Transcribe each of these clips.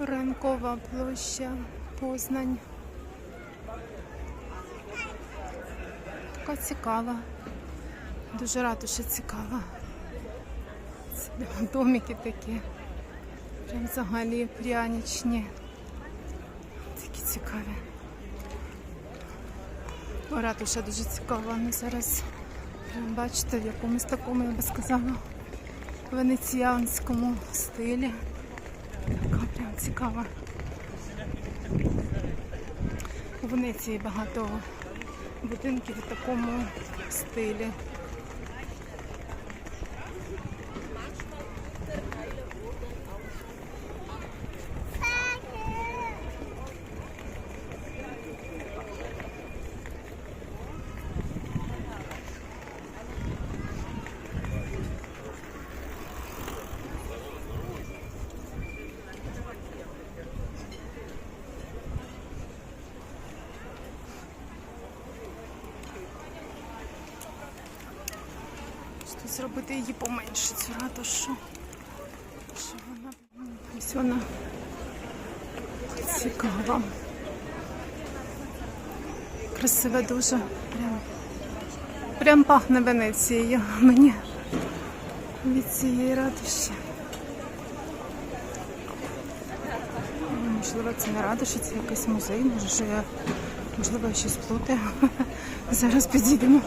Ранкова площа Познань. Така цікава. Дуже ратуша цікава. Це домики такі. Прям взагалі прянічні. Такі цікаві. Ратуша дуже цікава. Ну зараз прям бачите, в якомусь такому, я би сказала, венеціанському стилі. Така прям цікава. У Венеції багато будинків в такому стилі. Що зробити її поменше, цю ратушу. Що вона ось вона цікава. Красива дуже. Прям, прям пахне Венецією мені від цієї ратуші. Можливо, це не ратуша, це якийсь музей, може, що я можливо щось плутаю. Зараз підійдемо.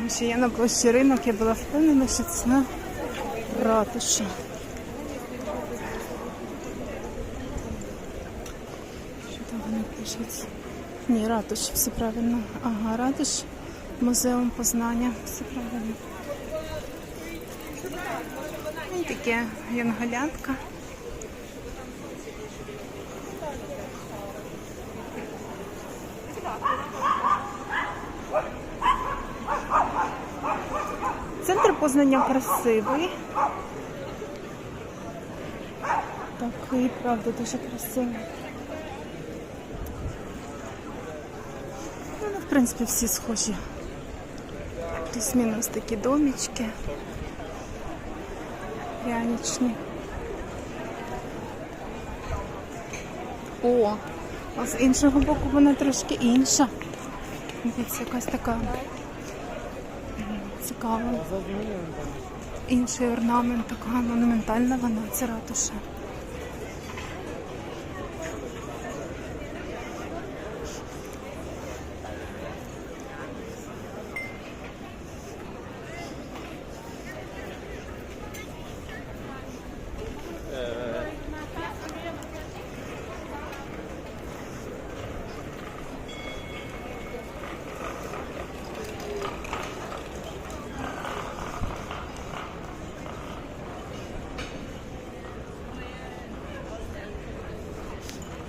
Тому що я на площі ринок, я була впевнена, що це ратуша. Що там вони пишуть? Ні, ратуша, все правильно. Ага, ратуш, музеум познання, все правильно. І таке янголятка. Центр познання красивий. Такий, правда, дуже красивий. Ну, в принципі, всі схожі. Плюс-мінус такі домічки. Пряничні. О, а з іншого боку вона трошки інша. Дивіться, якась така м, цікава. Інший орнамент, така монументальна вона, ця ратуша.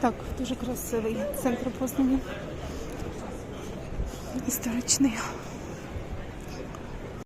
Так, дуже красивий центр Познання. Історичний.